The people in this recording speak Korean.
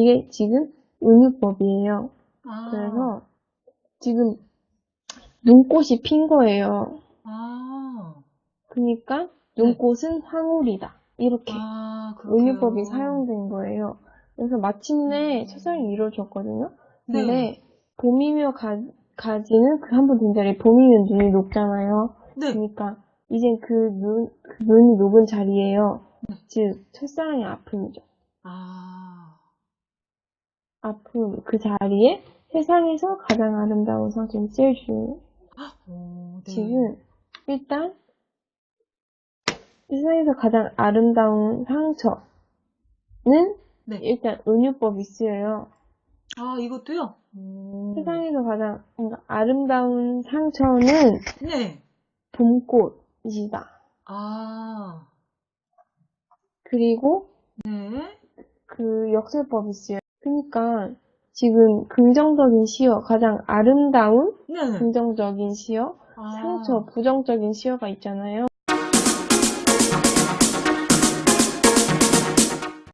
이게 지금 은유법이에요. 아, 그래서 지금 눈꽃이 핀 거예요. 아, 그러니까 눈꽃은 황홀이다. 이렇게 아. 은유법이 사용된 거예요. 그래서 마침내 음. 첫사랑이 이루어졌거든요. 네. 근데 봄이며 가, 가지는 그 한 번 된 자리에 봄이면 눈이 녹잖아요. 네. 그러니까 이젠 그 눈, 그 눈이 녹은 자리에요. 네. 즉 첫사랑의 아픔이죠. 아, 아픔 그 자리에 세상에서 가장 아름다운 제일 중요해요. 오, 네. 지금 일단 세상에서 가장 아름다운 상처는 네. 일단 은유법이 쓰여요. 아, 이것도요? 오. 세상에서 가장 뭔가 아름다운 상처는 네. 봄꽃이다. 아, 그리고 네. 그 역설법이 쓰여요. 그러니까 지금 긍정적인 시어, 가장 아름다운 네. 긍정적인 시어, 아, 상처, 부정적인 시어가 있잖아요.